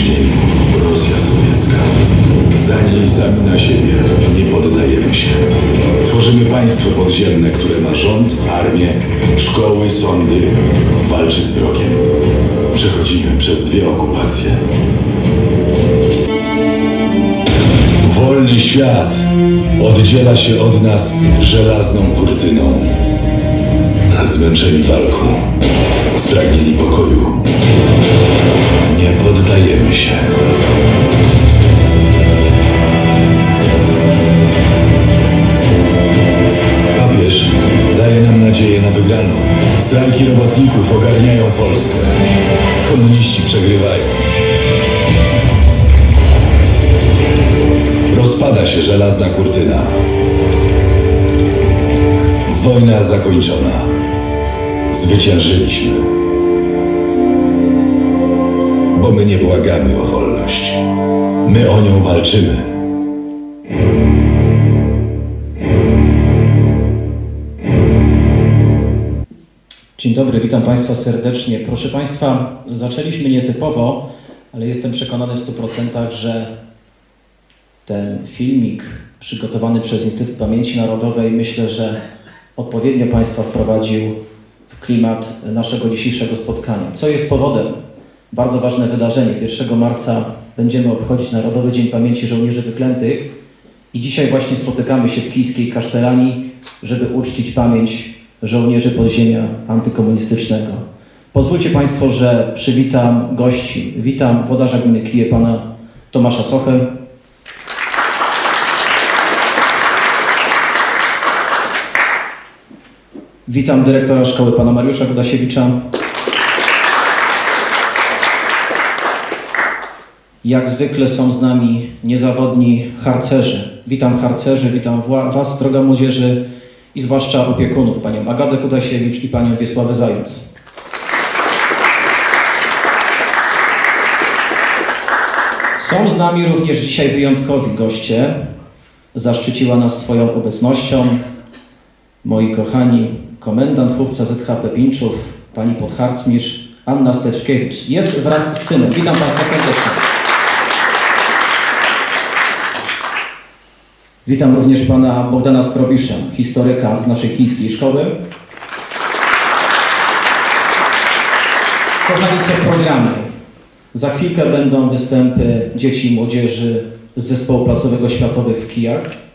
Później Rosja Sowiecka. Zdani sami na siebie, nie poddajemy się. Tworzymy państwo podziemne, które ma rząd, armię, szkoły, sądy, walczy z wrogiem. Przechodzimy przez dwie okupacje. Wolny świat oddziela się od nas żelazną kurtyną. Zmęczeni walką, spragnieni pokoju. Nie poddajemy się. Papież daje nam nadzieję na wygraną. Strajki robotników ogarniają Polskę. Komuniści przegrywają. Rozpada się żelazna kurtyna. Wojna zakończona. Zwyciężyliśmy. Bo my nie błagamy o wolność. My o nią walczymy. Dzień dobry, witam Państwa serdecznie. Proszę Państwa, zaczęliśmy nietypowo, ale jestem przekonany w 100%, że ten filmik przygotowany przez Instytut Pamięci Narodowej myślę, że odpowiednio Państwa wprowadził klimat naszego dzisiejszego spotkania. Co jest powodem? Bardzo ważne wydarzenie. 1 marca będziemy obchodzić Narodowy Dzień Pamięci Żołnierzy Wyklętych i dzisiaj właśnie spotykamy się w kijskiej kasztelanii, żeby uczcić pamięć żołnierzy podziemia antykomunistycznego. Pozwólcie Państwo, że przywitam gości. Witam włodarza gminy Kije, pana Tomasza Sochę. Witam dyrektora szkoły, pana Mariusza Gudasiewicza. Jak zwykle są z nami niezawodni harcerzy. Witam harcerzy, witam Was, droga młodzieży i zwłaszcza opiekunów, panią Agatę Kudasiewicz i panią Wiesławę Zając. Są z nami również dzisiaj wyjątkowi goście. Zaszczyciła nas swoją obecnością moi kochani komendant chłopca ZHP Pinczów, pani podharcmistrz Anna Steczkiewicz. Jest wraz z synem. Witam Państwa serdecznie. Witam również pana Bogdana Skrobisza, historyka z naszej kijskiej szkoły. Kochani, w programie? Za chwilkę będą występy dzieci i młodzieży z Zespołu Placowego Światowych w Kijach.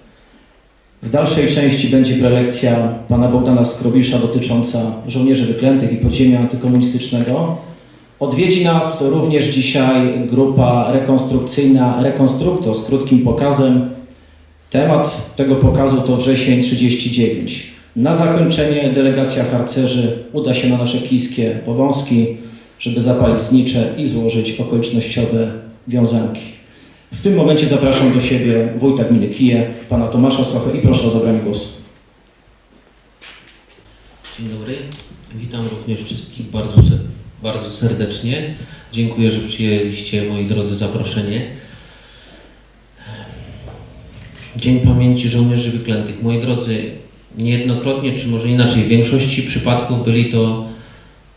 W dalszej części będzie prelekcja pana Bogdana Skrobisza dotycząca żołnierzy wyklętych i podziemia antykomunistycznego. Odwiedzi nas również dzisiaj grupa rekonstrukcyjna Rekonstrukto z krótkim pokazem. Temat tego pokazu to wrzesień 39. Na zakończenie delegacja harcerzy uda się na nasze kijskie powązki, żeby zapalić znicze i złożyć okolicznościowe wiązanki. W tym momencie zapraszam do siebie wójta gminy Kije, pana Tomasza Sochę i proszę o zabranie głosu. Dzień dobry. Witam również wszystkich bardzo, bardzo serdecznie. Dziękuję, że przyjęliście, moi drodzy, zaproszenie. Dzień Pamięci Żołnierzy Wyklętych. Moi drodzy, niejednokrotnie, czy może inaczej, w większości przypadków byli to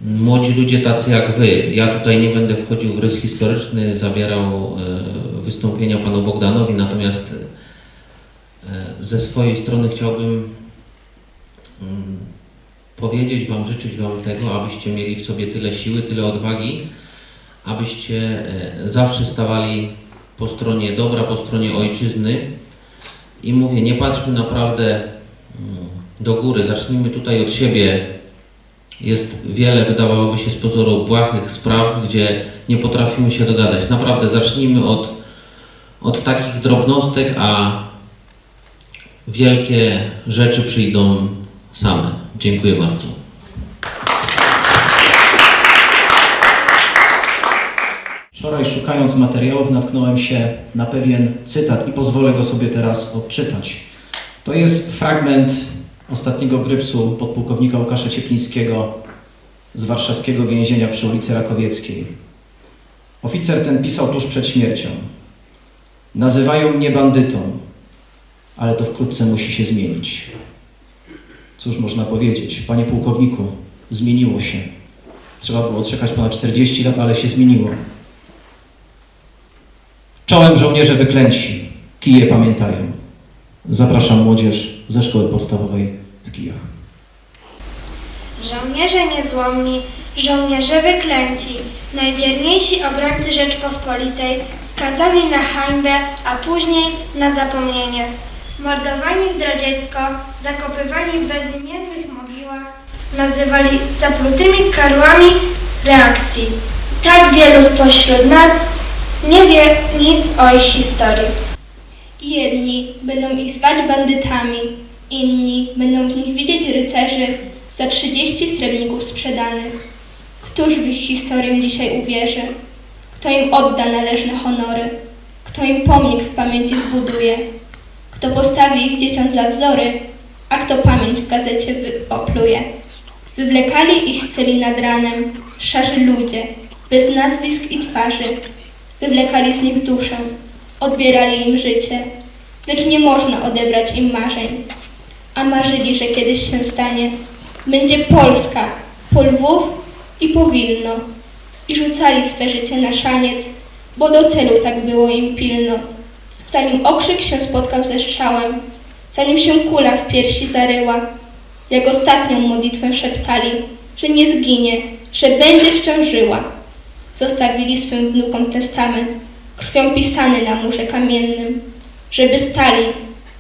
młodzi ludzie tacy jak Wy. Ja tutaj nie będę wchodził w rys historyczny, zabierał e, wystąpienia panu Bogdanowi, natomiast e, ze swojej strony chciałbym mm, powiedzieć Wam, życzyć Wam tego, abyście mieli w sobie tyle siły, tyle odwagi, abyście e, zawsze stawali po stronie dobra, po stronie ojczyzny. I mówię, nie patrzmy naprawdę mm, do góry, zacznijmy tutaj od siebie. Jest wiele, wydawałoby się z pozoru, błahych spraw, gdzie nie potrafimy się dogadać. Naprawdę, zacznijmy od, od takich drobnostek, a wielkie rzeczy przyjdą same. Dziękuję bardzo. Wczoraj szukając materiałów natknąłem się na pewien cytat i pozwolę go sobie teraz odczytać. To jest fragment ostatniego grypsu podpułkownika Łukasza Cieplińskiego z warszawskiego więzienia przy ulicy Rakowieckiej. Oficer ten pisał tuż przed śmiercią. Nazywają mnie bandytą, ale to wkrótce musi się zmienić. Cóż można powiedzieć, panie pułkowniku, zmieniło się. Trzeba było czekać ponad 40 lat, ale się zmieniło. Czołem żołnierze wyklęci, kije pamiętają. Zapraszam młodzież ze szkoły podstawowej w Kijach. Żołnierze niezłomni, żołnierze wyklęci, najwierniejsi obrońcy Rzeczpospolitej, skazani na hańbę, a później na zapomnienie. Mordowani zdradziecko, zakopywani w bezimiennych mogiłach, nazywali zaplutymi karłami reakcji. Tak wielu spośród nas nie wie nic o ich historii. Jedni będą ich zwać bandytami, inni będą w nich widzieć rycerzy za 30 srebrników sprzedanych. Któż w ich historię dzisiaj uwierzy? Kto im odda należne honory? Kto im pomnik w pamięci zbuduje? Kto postawi ich dzieciom za wzory, a kto pamięć w gazecie wyopluje? Wywlekali ich z celi nad ranem, szarzy ludzie, bez nazwisk i twarzy. Wywlekali z nich duszę, odbierali im życie, lecz nie można odebrać im marzeń. A marzyli, że kiedyś się stanie, będzie Polska, po Lwów i po Wilno. I rzucali swe życie na szaniec, bo do celu tak było im pilno. Zanim okrzyk się spotkał ze strzałem, zanim się kula w piersi zaryła, jak ostatnią modlitwę szeptali, że nie zginie, że będzie wciąż żyła. Zostawili swym wnukom testament, krwią pisany na murze kamiennym, żeby stali,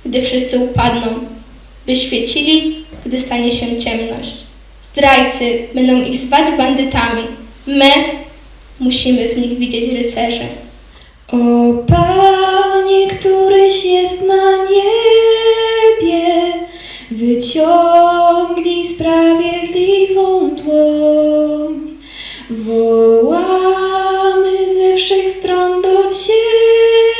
gdy wszyscy upadną, by świecili, gdy stanie się ciemność. Zdrajcy będą ich zwać bandytami, my musimy w nich widzieć rycerzy. O Panie, któryś jest na niebie, wyciągnij sprawiedliwą dłoń. Wołamy ze wszech stron do Ciebie,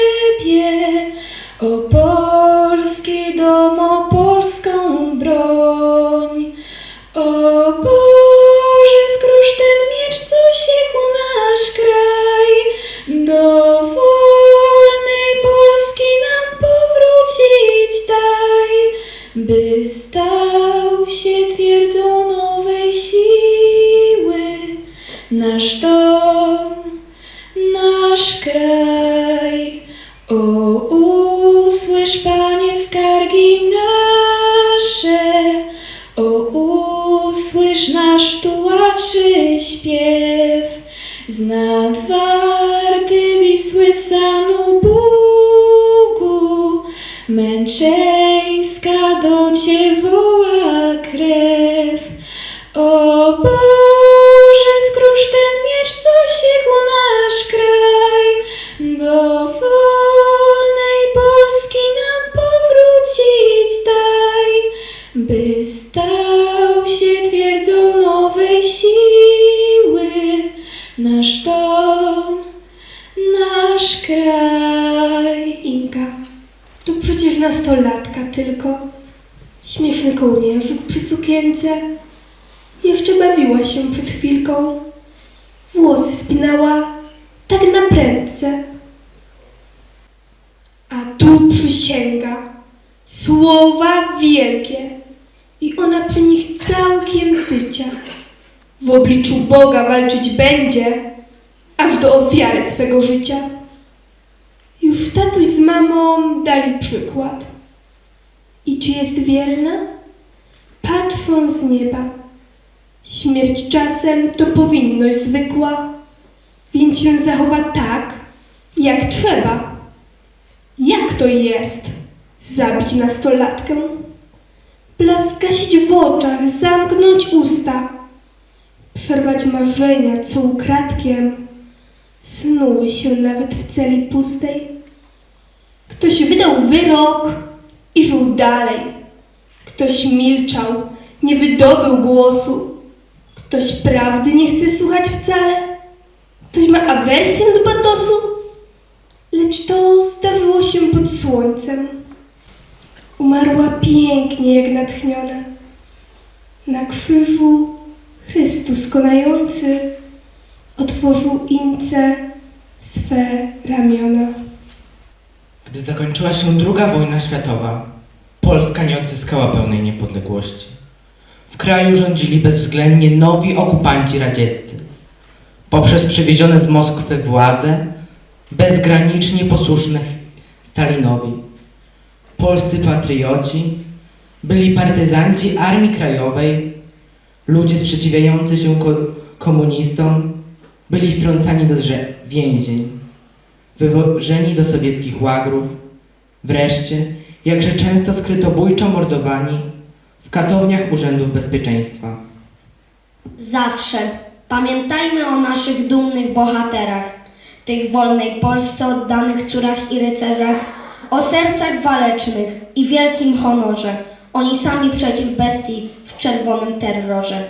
tułaczy śpiew, z nadwarty Wisły Sanu Bugu, męczeńska do Cię woła krew. O Boże, skróż ten miecz, co siekł nasz kraj, do nasz dom, nasz kraj. Inka, to przecież nastolatka tylko. Śmieszny kołnierzyk przy sukience. Jeszcze bawiła się przed chwilką. Włosy spinała tak na prędce. A tu przysięga. Słowa wielkie. I ona przy nich całkiem tycia. W obliczu Boga walczyć będzie, aż do ofiary swego życia. Już tatuś z mamą dali przykład. I czy jest wierna? Patrzą z nieba. Śmierć czasem to powinność zwykła, więc się zachowa tak, jak trzeba. Jak to jest zabić nastolatkę? Blask gasić w oczach, zamknąć usta, przerwać marzenia, co ukradkiem snuły się nawet w celi pustej. Ktoś wydał wyrok i żył dalej. Ktoś milczał, nie wydobył głosu. Ktoś prawdy nie chce słuchać wcale. Ktoś ma awersję do patosu. Lecz to zdarzyło się pod słońcem. Umarła pięknie jak natchniona. Na krzyżu Chrystus konający otworzył ince swe ramiona. Gdy zakończyła się II wojna światowa, Polska nie odzyskała pełnej niepodległości. W kraju rządzili bezwzględnie nowi okupanci radzieccy. Poprzez przywiezione z Moskwy władze bezgranicznie posłuszne Stalinowi. Polscy patrioci byli partyzanci Armii Krajowej, ludzie sprzeciwiający się ko- komunistom byli wtrącani do więzień, wywożeni do sowieckich łagrów, wreszcie, jakże często skrytobójczo mordowani w katowniach Urzędów Bezpieczeństwa. Zawsze pamiętajmy o naszych dumnych bohaterach, tych wolnej Polsce oddanych córach i rycerzach, o sercach walecznych i wielkim honorze. Oni sami przeciw bestii w czerwonym terrorze.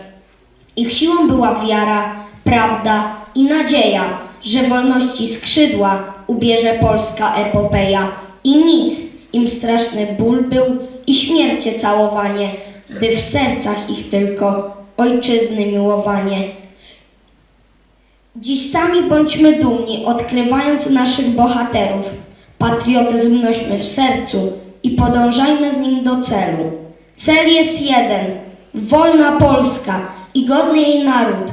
Ich siłą była wiara, prawda i nadzieja, że wolności skrzydła ubierze polska epopeja. I nic im straszny ból był i śmiercie całowanie, gdy w sercach ich tylko ojczyzny miłowanie. Dziś sami bądźmy dumni, odkrywając naszych bohaterów. Patriotyzm nośmy w sercu i podążajmy z nim do celu. Cel jest jeden: wolna Polska i godny jej naród,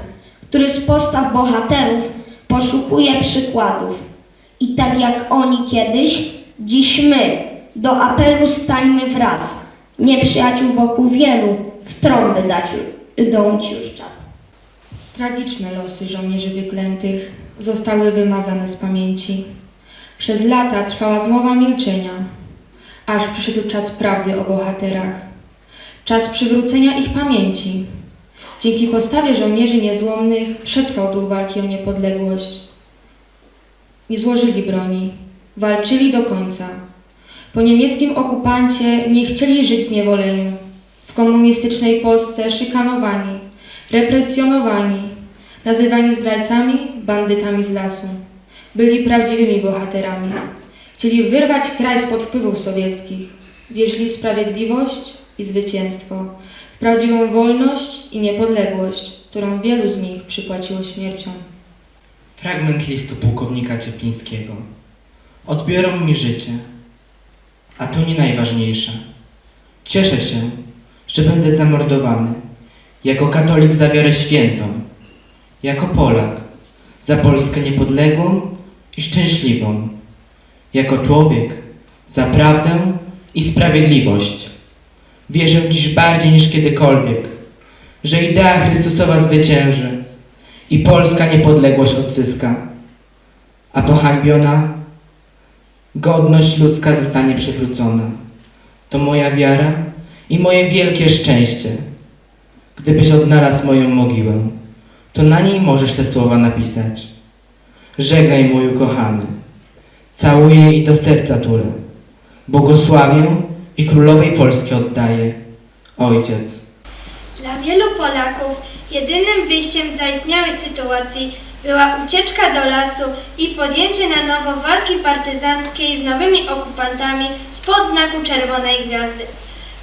który z postaw bohaterów poszukuje przykładów. I tak jak oni kiedyś, dziś my do apelu stańmy wraz. Nieprzyjaciół wokół wielu, w trąby dać dąć już czas. Tragiczne losy żołnierzy wyklętych zostały wymazane z pamięci. Przez lata trwała zmowa milczenia, aż przyszedł czas prawdy o bohaterach. Czas przywrócenia ich pamięci. Dzięki postawie żołnierzy niezłomnych przetrwał duch walki o niepodległość. Nie złożyli broni, walczyli do końca. Po niemieckim okupancie nie chcieli żyć zniewoleniu. W komunistycznej Polsce szykanowani, represjonowani, nazywani zdrajcami, bandytami z lasu. Byli prawdziwymi bohaterami. Chcieli wyrwać kraj spod wpływów sowieckich. Wierzyli w sprawiedliwość i zwycięstwo, w prawdziwą wolność i niepodległość, którą wielu z nich przypłaciło śmiercią. Fragment listu pułkownika Cieplińskiego. Odbiorą mi życie, a to nie najważniejsze. Cieszę się, że będę zamordowany. Jako katolik za wiarę świętą. Jako Polak za Polskę niepodległą i szczęśliwą. Jako człowiek za prawdę i sprawiedliwość. Wierzę dziś bardziej niż kiedykolwiek, że idea Chrystusowa zwycięży i polska niepodległość odzyska, a pohańbiona godność ludzka zostanie przywrócona. To moja wiara i moje wielkie szczęście. Gdybyś odnalazł moją mogiłę, to na niej możesz te słowa napisać. Żegnaj mój ukochany, całuję i do serca tulę, błogosławię i królowej Polski oddaję. Ojciec. Dla wielu Polaków jedynym wyjściem z zaistniałej sytuacji była ucieczka do lasu i podjęcie na nowo walki partyzanckiej z nowymi okupantami spod znaku Czerwonej Gwiazdy.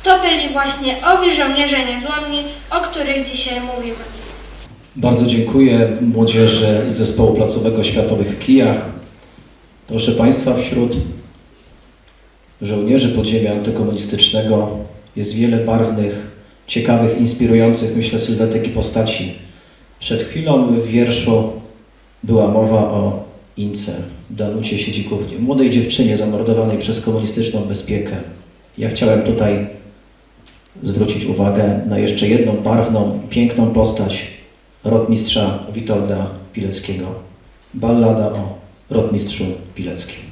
To byli właśnie owi żołnierze niezłomni, o których dzisiaj mówimy. Bardzo dziękuję młodzieży z Zespołu Placowego Światowych w Kijach. Proszę Państwa, wśród żołnierzy podziemia antykomunistycznego jest wiele barwnych, ciekawych, inspirujących, myślę, sylwetek i postaci. Przed chwilą w wierszu była mowa o Ince, Danucie Siedzikównie, młodej dziewczynie zamordowanej przez komunistyczną bezpiekę. Ja chciałem tutaj zwrócić uwagę na jeszcze jedną barwną piękną postać rotmistrza Witolda Pileckiego. Ballada o rotmistrzu Pileckim.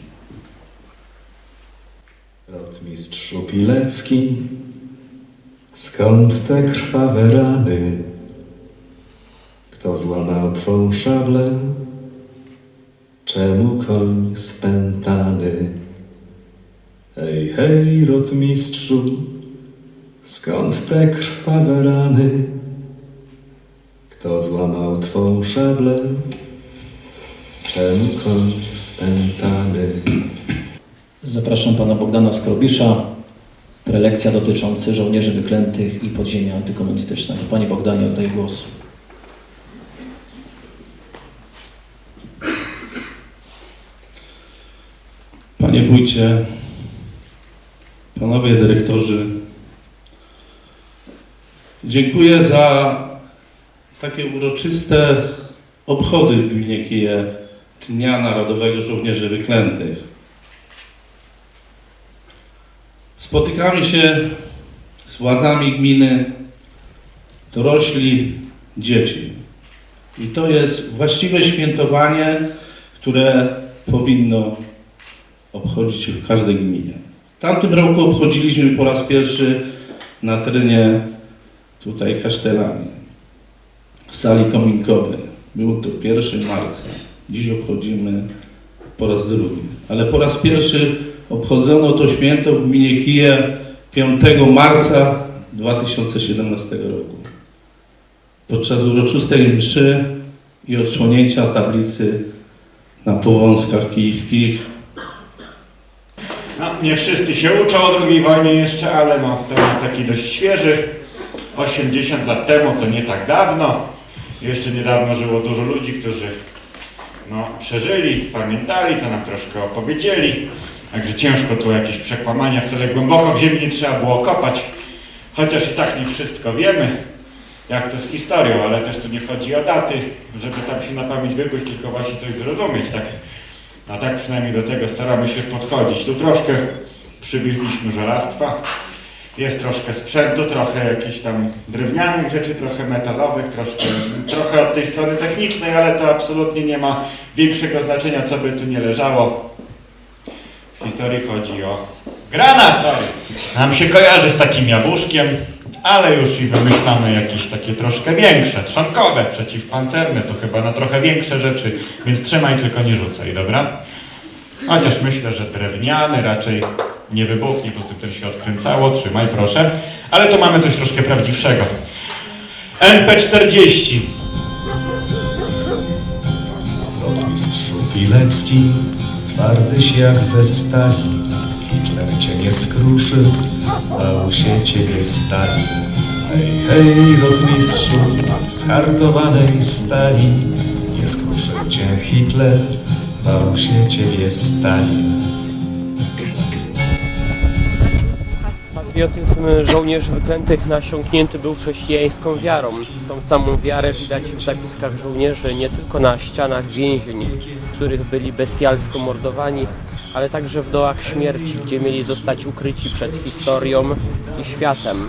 Rotmistrzu Pilecki, skąd te krwawe rany? Kto złamał twą szablę? Czemu koń spętany? Hej, hej, rotmistrzu, skąd te krwawe rany? Kto złamał twą szablę? Czemu koń spętany? Zapraszam pana Bogdana Skrobisza. Prelekcja dotycząca żołnierzy wyklętych i podziemia antykomunistycznego. Panie Bogdanie, oddaję głos. Panie wójcie, panowie dyrektorzy, Dziękuję za takie uroczyste obchody w gminie Kije Dnia Narodowego Żołnierzy Wyklętych. Spotykamy się z władzami gminy, dorośli, dzieci. I to jest właściwe świętowanie, które powinno obchodzić w każdej gminie. W tamtym roku obchodziliśmy po raz pierwszy na terenie tutaj kasztelani, w sali kominkowej. Był to 1 marca. Dziś obchodzimy po raz drugi. Ale po raz pierwszy obchodzono to święto w gminie Kije 5 marca 2017 roku. Podczas uroczystej mszy i odsłonięcia tablicy na powązkach kijskich No, nie wszyscy się uczą o II wojnie jeszcze, ale no, temat taki dość świeży. 80 lat temu to nie tak dawno. Jeszcze niedawno żyło dużo ludzi, którzy no, przeżyli, pamiętali, to nam troszkę opowiedzieli. Także ciężko tu jakieś przekłamania, wcale głęboko w ziemi nie trzeba było kopać. Chociaż i tak nie wszystko wiemy, jak to z historią, ale też tu nie chodzi o daty, żeby tam się na pamięć wygłosić, tylko właśnie coś zrozumieć. Tak a tak przynajmniej do tego staramy się podchodzić. Tu troszkę przywieźliśmy żelastwa. Jest troszkę sprzętu, trochę jakichś tam drewnianych rzeczy, trochę metalowych, troszkę, trochę od tej strony technicznej, ale to absolutnie nie ma większego znaczenia, co by tu nie leżało. W historii chodzi o granat! Nam się kojarzy z takim jabłuszkiem, ale już i wymyślamy jakieś takie troszkę większe, trzonkowe, przeciwpancerne, to chyba na trochę większe rzeczy, więc trzymaj, tylko nie rzucaj, dobra? Chociaż myślę, że drewniany raczej nie wybuchnie, po prostu ten się odkręcało, trzymaj proszę. Ale to mamy coś troszkę prawdziwszego. NP40. Rotmistrzu Pilecki, twardyś jak ze stali, Hitler cię nie skruszy, bał się ciebie stali. Hej, hej, rotmistrzu, z hartowanej stali, nie skruszył cię Hitler, bał się ciebie Stalin. Patriotyzm żołnierzy wyklętych nasiąknięty był chrześcijańską wiarą. Tą samą wiarę widać w zapiskach żołnierzy nie tylko na ścianach więzień, w których byli bestialsko mordowani, ale także w dołach śmierci, gdzie mieli zostać ukryci przed historią i światem.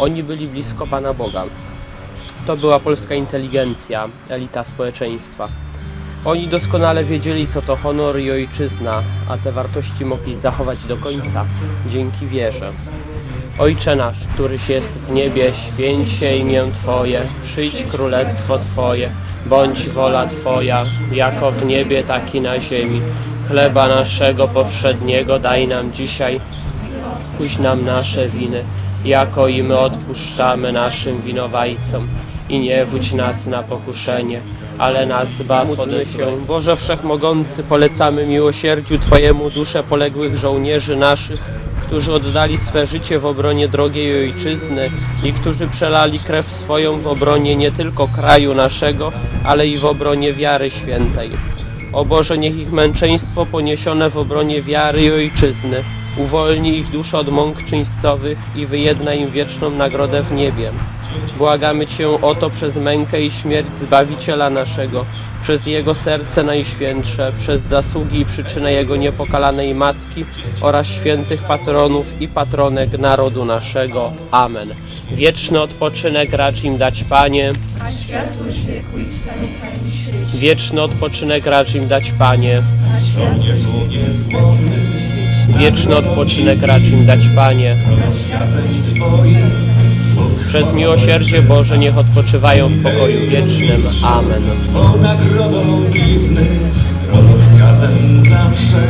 Oni byli blisko Pana Boga. To była polska inteligencja, elita społeczeństwa. Oni doskonale wiedzieli, co to honor i ojczyzna, a te wartości mogli zachować do końca dzięki wierze. Ojcze nasz, któryś jest w niebie, święć się imię Twoje, przyjdź królestwo Twoje, bądź wola Twoja, jako w niebie, tak i na ziemi. Chleba naszego powszedniego daj nam dzisiaj, puść nam nasze winy, jako i my odpuszczamy naszym winowajcom. I nie wódź nas na pokuszenie, ale nas zbaw od się. Boże Wszechmogący, polecamy miłosierdziu Twojemu dusze poległych żołnierzy naszych, którzy oddali swe życie w obronie drogiej ojczyzny i którzy przelali krew swoją w obronie nie tylko kraju naszego, ale i w obronie wiary świętej. O Boże, niech ich męczeństwo poniesione w obronie wiary i ojczyzny uwolni ich dusze od mąk czyńcowych i wyjedna im wieczną nagrodę w niebie. Błagamy Cię o to przez mękę i śmierć Zbawiciela naszego, przez Jego serce najświętsze, przez zasługi i przyczynę Jego niepokalanej Matki oraz świętych patronów i patronek narodu naszego. Amen. Wieczny odpoczynek racz im dać, Panie. Wieczny odpoczynek racz im dać, Panie. Wieczny odpoczynek racz im dać, Panie. Przez miłosierdzie Boże niech odpoczywają w pokoju wiecznym. Amen. Twą nagrodą blizny, rozkazem zawsze,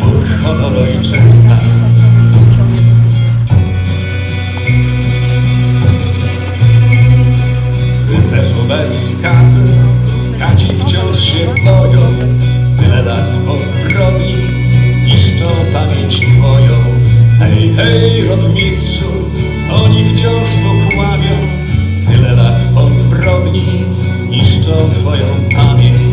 Bóg honor ojczyzna. Rycerzu bez skazy, wciąż się boją, tyle lat po zbrodni, niszczą pamięć Twoją. Hej, hej, rotmistrzu, oni wciąż tu kłamią, tyle lat po zbrodni, niszczą Twoją pamięć.